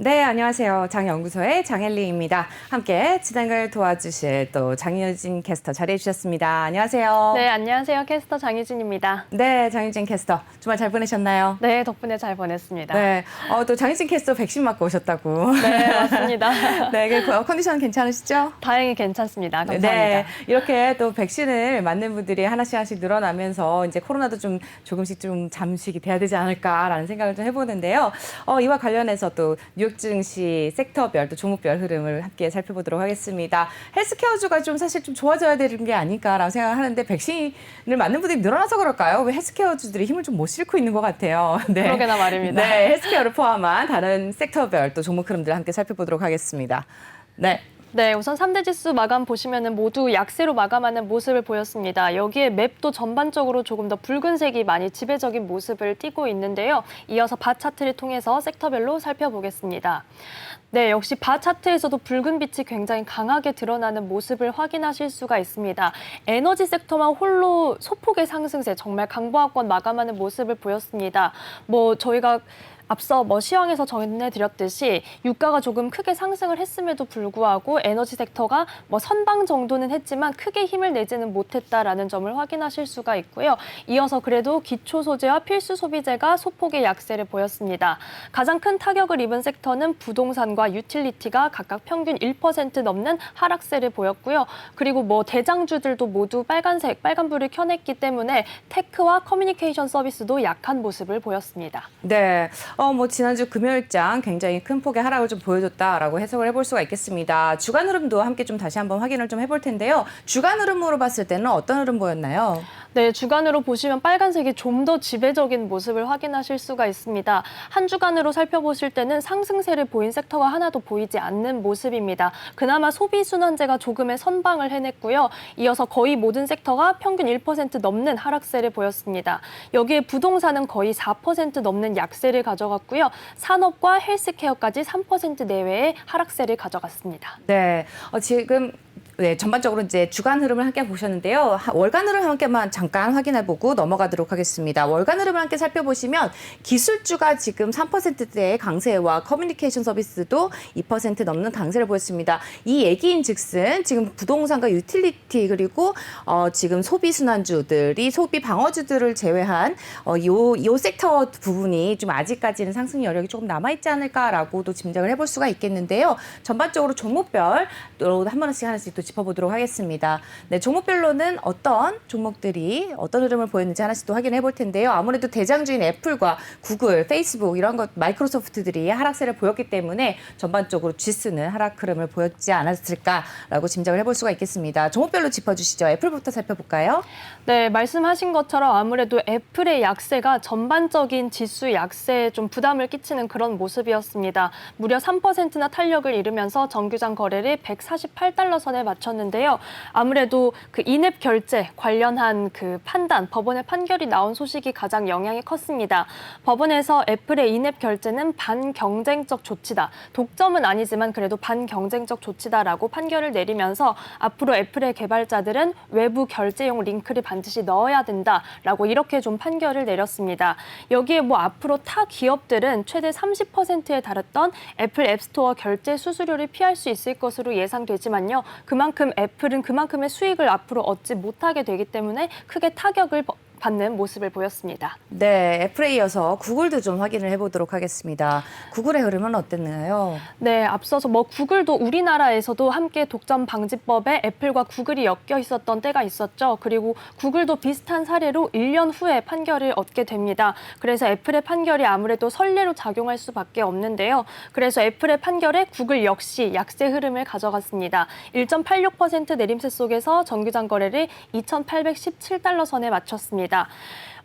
네, 안녕하세요. 장연구소의 장엘리입니다. 함께 진행을 도와주실 또 장유진 캐스터 자리해 주셨습니다. 안녕하세요. 네, 안녕하세요. 캐스터 장희진입니다. 네, 장유진 캐스터 주말 잘 보내셨나요? 네, 덕분에 잘 보냈습니다. 네, 어, 또 장유진 캐스터 백신 맞고 오셨다고. 네, 맞습니다. 네, 그 어, 컨디션 괜찮으시죠? 다행히 괜찮습니다. 감사합니다. 네, 이렇게 또 백신을 맞는 분들이 하나씩 하나씩 늘어나면서 이제 코로나도 좀 조금씩 좀 잠식이 돼야 되지 않을까라는 생각을 좀 해보는데요. 어, 이와 관련해서 또 뉴욕 증시 섹터별 또 종목별 흐름을 함께 살펴보도록 하겠습니다. 헬스케어주가 좀 사실 좀 좋아져야 되는 게 아닐까라고 생각하는데 백신을 맞는 분들이 늘어나서 그럴까요? 왜 헬스케어주들이 힘을 좀못 실고 있는 것 같아요. 네. 그러게나 말입니다. 네, 헬스케어를 포함한 다른 섹터별 또 종목 흐름들 함께 살펴보도록 하겠습니다. 네. 네, 우선 3대 지수 마감 보시면은 모두 약세로 마감하는 모습을 보였습니다. 여기에 맵도 전반적으로 조금 더 붉은색이 많이 지배적인 모습을 띠고 있는데요. 이어서 바 차트를 통해서 섹터별로 살펴보겠습니다. 네, 역시 바 차트에서도 붉은 빛이 굉장히 강하게 드러나는 모습을 확인하실 수가 있습니다. 에너지 섹터만 홀로 소폭의 상승세, 정말 강보합권 마감하는 모습을 보였습니다. 뭐 저희가 앞서 뭐 시황에서 전해드렸듯이 유가가 조금 크게 상승을 했음에도 불구하고 에너지 섹터가 뭐 선방 정도는 했지만 크게 힘을 내지는 못했다라는 점을 확인하실 수가 있고요. 이어서 그래도 기초 소재와 필수 소비재가 소폭의 약세를 보였습니다. 가장 큰 타격을 입은 섹터는 부동산과 유틸리티가 각각 평균 1% 넘는 하락세를 보였고요. 그리고 뭐 대장주들도 모두 빨간색, 빨간불을 켜냈기 때문에 테크와 커뮤니케이션 서비스도 약한 모습을 보였습니다. 네. 어, 뭐, 지난주 금요일장 굉장히 큰 폭의 하락을 좀 보여줬다라고 해석을 해볼 수가 있겠습니다. 주간 흐름도 함께 좀 다시 한번 확인을 좀 해볼 텐데요. 주간 흐름으로 봤을 때는 어떤 흐름 보였나요? 네, 주간으로 보시면 빨간색이 좀 더 지배적인 모습을 확인하실 수가 있습니다. 한 주간으로 살펴보실 때는 상승세를 보인 섹터가 하나도 보이지 않는 모습입니다. 그나마 소비 순환제가 조금의 선방을 해냈고요. 이어서 거의 모든 섹터가 평균 1% 넘는 하락세를 보였습니다. 여기에 부동산은 거의 4% 넘는 약세를 가져 갔고요. 산업과 헬스케어까지 3% 내외의 하락세를 가져갔습니다. 네. 어, 지금 네, 전반적으로 이제 주간 흐름을 함께 보셨는데요. 하- 월간 흐름 함께만 잠깐 확인해 보고 넘어가도록 하겠습니다. 월간 흐름을 함께 살펴보시면 기술주가 지금 3%대의 강세와 커뮤니케이션 서비스도 2% 넘는 강세를 보였습니다. 이 얘기인 즉슨 지금 부동산과 유틸리티 그리고 어, 지금 소비 순환주들이 소비 방어주들을 제외한 어, 요, 요 섹터 부분이 좀 아직까지는 상승 여력이 조금 남아있지 않을까라고도 짐작을 해볼 수가 있겠는데요. 전반적으로 종목별로 한 번씩 하나씩 또 짚어보도록 하겠습니다. 네, 종목별로는 어떤 종목들이 어떤 흐름을 보였는지 하나씩 또 확인해 볼 텐데요. 아무래도 대장주인 애플과 구글, 페이스북 이런 것 마이크로소프트들이 하락세를 보였기 때문에 전반적으로 지수는 하락 흐름을 보였지 않았을까라고 짐작을 해볼 수가 있겠습니다. 종목별로 짚어주시죠. 애플부터 살펴볼까요? 네, 말씀하신 것처럼 아무래도 애플의 약세가 전반적인 지수 약세에 좀 부담을 끼치는 그런 모습이었습니다. 무려 3%나 탄력을 이루면서 정규장 거래를 148달러 선에 마쳤는데요. 아무래도 그 인앱 결제 관련한 그 판단, 법원의 판결이 나온 소식이 가장 영향이 컸습니다. 법원에서 애플의 인앱 결제는 반경쟁적 조치다. 독점은 아니지만 그래도 반경쟁적 조치다라고 판결을 내리면서 앞으로 애플의 개발자들은 외부 결제용 링크를 반드시 넣어야 된다라고 이렇게 좀 판결을 내렸습니다. 여기에 뭐 앞으로 타 기업들은 최대 30%에 달했던 애플 앱스토어 결제 수수료를 피할 수 있을 것으로 예상되지만요. 그만큼 애플은 그만큼의 수익을 앞으로 얻지 못하게 되기 때문에 크게 타격을 받는 모습을 보였습니다. 네, 애플에 이어서 구글도 좀 확인을 해보도록 하겠습니다. 구글의 흐름은 어땠나요? 네, 앞서서 뭐 구글도 우리나라에서도 함께 독점 방지법에 애플과 구글이 엮여 있었던 때가 있었죠. 그리고 구글도 비슷한 사례로 1년 후에 판결을 얻게 됩니다. 그래서 애플의 판결이 아무래도 선례로 작용할 수밖에 없는데요. 그래서 애플의 판결에 구글 역시 약세 흐름을 가져갔습니다. 1.86% 내림세 속에서 정규장 거래를 2,817달러 선에 마쳤습니다. 있습니 다.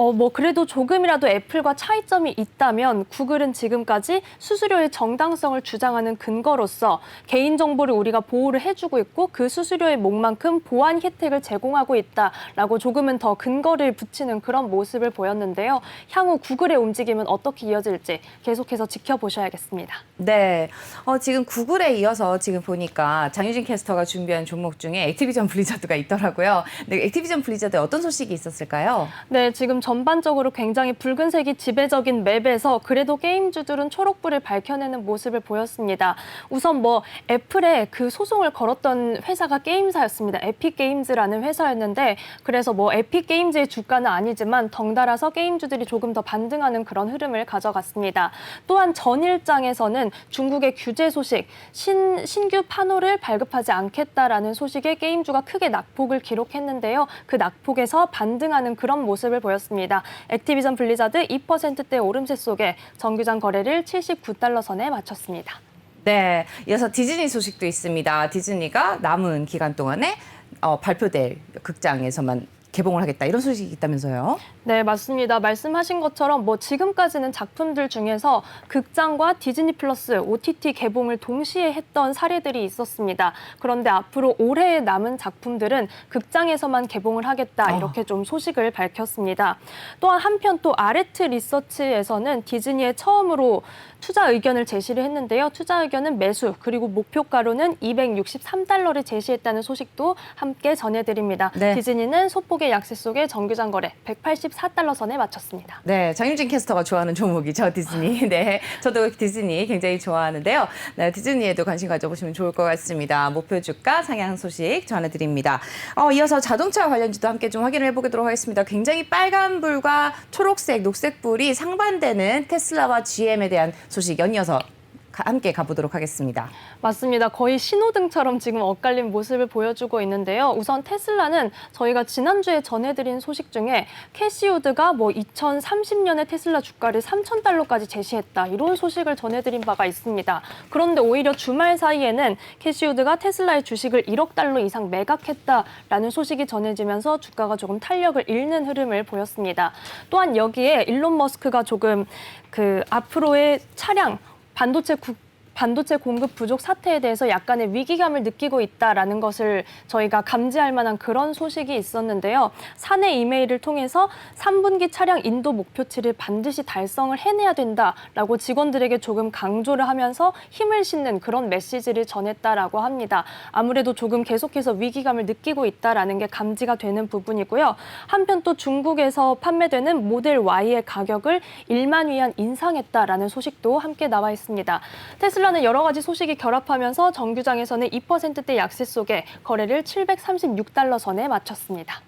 어, 뭐 그래도 조금이라도 애플과 차이점이 있다면 구글은 지금까지 수수료의 정당성을 주장하는 근거로서 개인정보를 우리가 보호를 해주고 있고 그 수수료의 목만큼 보안 혜택을 제공하고 있다라고 조금은 더 근거를 붙이는 그런 모습을 보였는데요. 향후 구글의 움직임은 어떻게 이어질지 계속해서 지켜보셔야겠습니다. 네, 어, 지금 구글에 이어서 지금 보니까 장유진 캐스터가 준비한 종목 중에 액티비전 블리자드가 있더라고요. 네, 액티비전 블리자드에 어떤 소식이 있었을까요? 네, 지금 전반적으로 굉장히 붉은색이 지배적인 맵에서 그래도 게임주들은 초록불을 밝혀내는 모습을 보였습니다. 우선 뭐 애플에 그 소송을 걸었던 회사가 게임사였습니다. 에픽게임즈라는 회사였는데 그래서 뭐 에픽게임즈의 주가는 아니지만 덩달아서 게임주들이 조금 더 반등하는 그런 흐름을 가져갔습니다. 또한 전일장에서는 중국의 규제 소식, 신, 신규 판호를 발급하지 않겠다라는 소식에 게임주가 크게 낙폭을 기록했는데요. 그 낙폭에서 반등하는 그런 모습을 보였습니다. 액티비전 블리자드 2%대 오름세 속에 정규장 거래를 79달러 선에 마쳤습니다. 네, 이어서 디즈니 소식도 있습니다. 디즈니가 남은 기간 동안에 어, 발표될 극장에서만 개봉을 하겠다 이런 소식이 있다면서요? 네, 맞습니다. 말씀하신 것처럼 뭐 지금까지는 작품들 중에서 극장과 디즈니 플러스 OTT 개봉을 동시에 했던 사례들이 있었습니다. 그런데 앞으로 올해에 남은 작품들은 극장에서만 개봉을 하겠다 어. 이렇게 좀 소식을 밝혔습니다. 또한 한편 또 아레트 리서치에서는 디즈니의 처음으로 투자 의견을 제시를 했는데요. 투자 의견은 매수 그리고 목표가로는 263달러를 제시했다는 소식도 함께 전해드립니다. 네. 디즈니는 소폭 의 약세 속에 정규장 거래 184달러 선에 마쳤습니다. 네, 장윤진 캐스터가 좋아하는 종목이죠, 디즈니. 네, 저도 디즈니 굉장히 좋아하는데요. 네, 디즈니에도 관심 가져보시면 좋을 것 같습니다. 목표 주가 상향 소식 전해드립니다. 어, 이어서 자동차 관련주도 함께 좀 확인을 해보도록 하겠습니다. 굉장히 빨간 불과 초록색, 녹색 불이 상반되는 테슬라와 GM에 대한 소식 연이어서 가- 함께 가보도록 하겠습니다. 맞습니다. 거의 신호등처럼 지금 엇갈린 모습을 보여주고 있는데요. 우선 테슬라는 저희가 지난주에 전해드린 소식 중에 캐시우드가 뭐 2030년에 테슬라 주가를 3,000달러까지 제시했다. 이런 소식을 전해드린 바가 있습니다. 그런데 오히려 주말 사이에는 캐시우드가 테슬라의 주식을 1억 달러 이상 매각했다라는 소식이 전해지면서 주가가 조금 탄력을 잃는 흐름을 보였습니다. 또한 여기에 일론 머스크가 조금 그 앞으로의 차량 반도체 국 반도체 공급 부족 사태에 대해서 약간의 위기감을 느끼고 있다라는 것을 저희가 감지할 만한 그런 소식이 있었는데요. 사내 이메일을 통해서 3분기 차량 인도 목표치를 반드시 달성을 해내야 된다라고 직원들에게 조금 강조를 하면서 힘을 싣는 그런 메시지를 전했다라고 합니다. 아무래도 조금 계속해서 위기감을 느끼고 있다라는 게 감지가 되는 부분이고요. 한편 또 중국에서 판매되는 모델 Y의 가격을 1만 위안 인상했다라는 소식도 함께 나와 있습니다. 테슬라 는 여러 가지 소식이 결합하면서 정규장에서는 2%대 약세 속에 거래를 736달러 선에 마쳤습니다.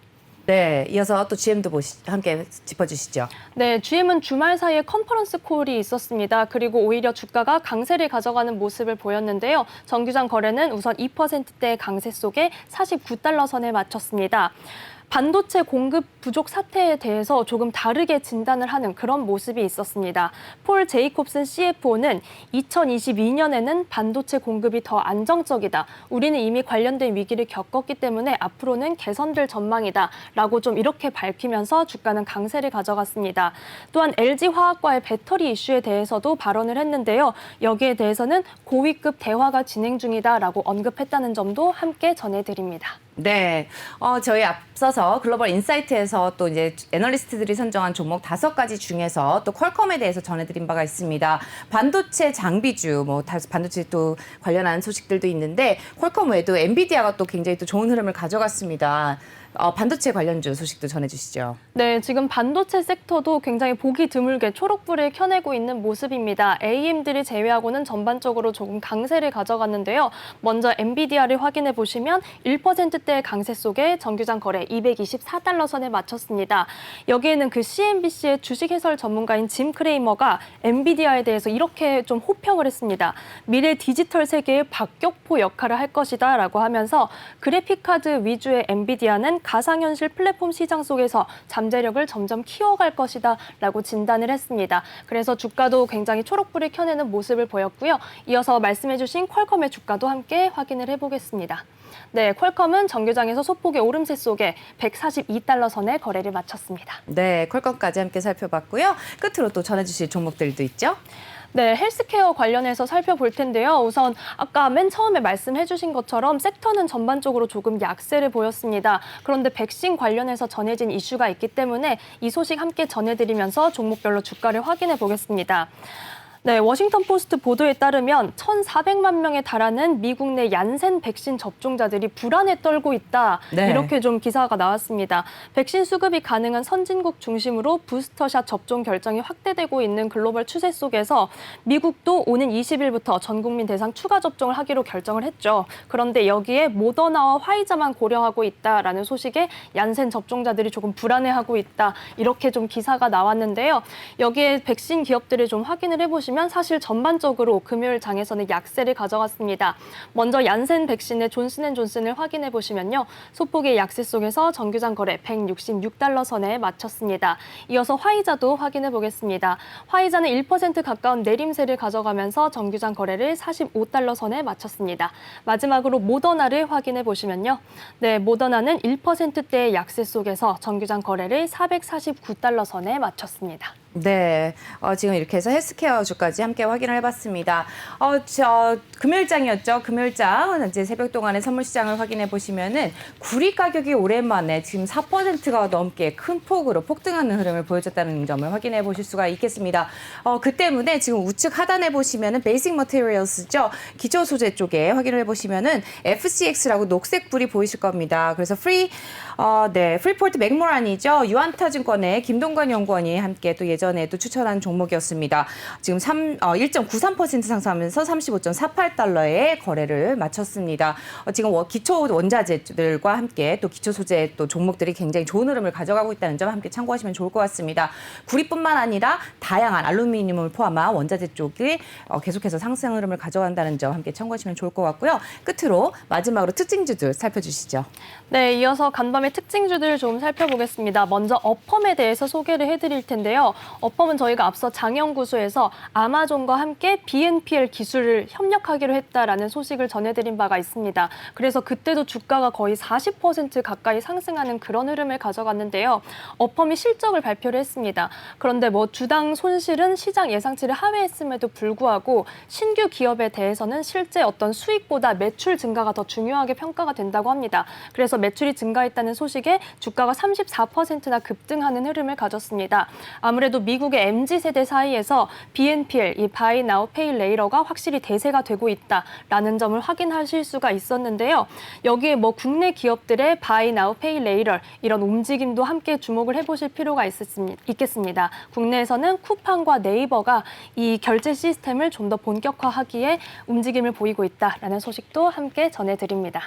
네, 이어서 또 GM도 보시, 함께 짚어주시죠. 네, GM은 주말 사이에 컨퍼런스 콜이 있었습니다. 그리고 오히려 주가가 강세를 가져가는 모습을 보였는데요. 정규장 거래는 우선 2%대 강세 속에 49달러 선에 마쳤습니다. 반도체 공급 부족 사태에 대해서 조금 다르게 진단을 하는 그런 모습이 있었습니다. 폴 제이콥슨 CFO는 2022년에는 반도체 공급이 더 안정적이다. 우리는 이미 관련된 위기를 겪었기 때문에 앞으로는 개선될 전망이다. 라고 좀 이렇게 밝히면서 주가는 강세를 가져갔습니다. 또한 LG 화학과의 배터리 이슈에 대해서도 발언을 했는데요. 여기에 대해서는 고위급 대화가 진행 중이다라고 언급했다는 점도 함께 전해드립니다. 네, 어, 저희 앞서서 글로벌 인사이트에서 또 이제 애널리스트들이 선정한 종목 다섯 가지 중에서 또 퀄컴에 대해서 전해드린 바가 있습니다. 반도체 장비주, 뭐 다- 반도체 또 관련한 소식들도 있는데 퀄컴 외에도 엔비디아가 또 굉장히 또 좋은 흐름을 가져갔습니다. 어, 반도체 관련주 소식도 전해주시죠. 네, 지금 반도체 섹터도 굉장히 보기 드물게 초록불을 켜내고 있는 모습입니다. AMD를 제외하고는 전반적으로 조금 강세를 가져갔는데요. 먼저 엔비디아를 확인해 보시면 1%대 강세 속에 정규장 거래 224달러 선에 마쳤습니다. 여기에는 그 CNBC의 주식 해설 전문가인 짐 크레이머가 엔비디아에 대해서 이렇게 좀 호평을 했습니다. 미래 디지털 세계의 박격포 역할을 할 것이다라고 하면서 그래픽 카드 위주의 엔비디아는 가상현실 플랫폼 시장 속에서 잠재력을 점점 키워갈 것이다 라고 진단을 했습니다. 그래서 주가도 굉장히 초록불을 켜내는 모습을 보였고요. 이어서 말씀해주신 퀄컴의 주가도 함께 확인을 해보겠습니다. 네, 퀄컴은 정규장에서 소폭의 오름세 속에 142달러 선에 거래를 마쳤습니다. 네, 퀄컴까지 함께 살펴봤고요. 끝으로 또 전해주실 종목들도 있죠. 네, 헬스케어 관련해서 살펴볼 텐데요. 우선 아까 맨 처음에 말씀해 주신 것처럼 섹터는 전반적으로 조금 약세를 보였습니다. 그런데 백신 관련해서 전해진 이슈가 있기 때문에 이 소식 함께 전해드리면서 종목별로 주가를 확인해 보겠습니다. 네, 워싱턴 포스트 보도에 따르면 1,400만 명에 달하는 미국 내 얀센 백신 접종자들이 불안에 떨고 있다. 네. 이렇게 좀 기사가 나왔습니다. 백신 수급이 가능한 선진국 중심으로 부스터샷 접종 결정이 확대되고 있는 글로벌 추세 속에서 미국도 오는 20일부터 전 국민 대상 추가 접종을 하기로 결정을 했죠. 그런데 여기에 모더나와 화이자만 고려하고 있다라는 소식에 얀센 접종자들이 조금 불안해하고 있다. 이렇게 좀 기사가 나왔는데요. 여기에 백신 기업들을 좀 확인을 해보시면 사실 전반적으로 금요일 장에서는 약세를 가져갔습니다. 먼저 얀센 백신의 존슨앤존슨을 확인해 보시면요. 소폭의 약세 속에서 정규장 거래 166달러 선에 마쳤습니다. 이어서 화이자도 확인해 보겠습니다. 화이자는 1% 가까운 내림세를 가져가면서 정규장 거래를 45달러 선에 마쳤습니다. 마지막으로 모더나를 확인해 보시면요. 네, 모더나는 1%대의 약세 속에서 정규장 거래를 449달러 선에 마쳤습니다. 네, 어, 지금 이렇게 해서 헬스케어 주까지 함께 확인을 해봤습니다. 어, 저 금요일장이었죠. 금요일장 이제 새벽 동안의 선물 시장을 확인해 보시면은 구리 가격이 오랜만에 지금 4%가 넘게 큰 폭으로 폭등하는 흐름을 보여줬다는 점을 확인해 보실 수가 있겠습니다. 어, 그 때문에 지금 우측 하단에 보시면은 베이직 머티리얼스죠. 기초 소재 쪽에 확인을 해 보시면은 FCX라고 녹색 불이 보이실 겁니다. 그래서 프리 어, 네, 프리포트 맥모란이죠. 유안타증권의 김동관 연구원이 함께 또 예 전에도 추천한 종목이었습니다. 지금 3, 어, 1.93% 상승하면서 35.48달러에 거래를 마쳤습니다. 어, 지금 워- 기초 원자재들과 함께 또 기초 소재 또 종목들이 굉장히 좋은 흐름을 가져가고 있다는 점 함께 참고하시면 좋을 것 같습니다. 구리뿐만 아니라 다양한 알루미늄을 포함한 원자재 쪽이 어, 계속해서 상승 흐름을 가져간다는 점 함께 참고하시면 좋을 것 같고요. 끝으로 마지막으로 특징주들 살펴주시죠. 네, 이어서 간밤의 특징주들 좀 살펴보겠습니다. 먼저 어펌에 대해서 소개를 해드릴 텐데요. 어펌은 저희가 앞서 장연구소에서 아마존과 함께 BNPL 기술을 협력하기로 했다라는 소식을 전해드린 바가 있습니다. 그래서 그때도 주가가 거의 40% 가까이 상승하는 그런 흐름을 가져갔는데요. 어펌이 실적을 발표를 했습니다. 그런데 뭐 주당 손실은 시장 예상치를 하회했음에도 불구하고 신규 기업에 대해서는 실제 어떤 수익보다 매출 증가가 더 중요하게 평가가 된다고 합니다. 그래서 매출이 증가했다는 소식에 주가가 34%나 급등하는 흐름을 가졌습니다. 아무래도 미국의 MZ 세대 사이에서 BNPL, 이 Buy Now Pay Later가 확실히 대세가 되고 있다라는 점을 확인하실 수가 있었는데요. 여기에 뭐 국내 기업들의 Buy Now Pay Later 이런 움직임도 함께 주목을 해보실 필요가. 있겠습니다. 국내에서는 쿠팡과 네이버가 이 결제 시스템을 좀 더 본격화하기에 움직임을 보이고 있다라는 소식도 함께 전해드립니다.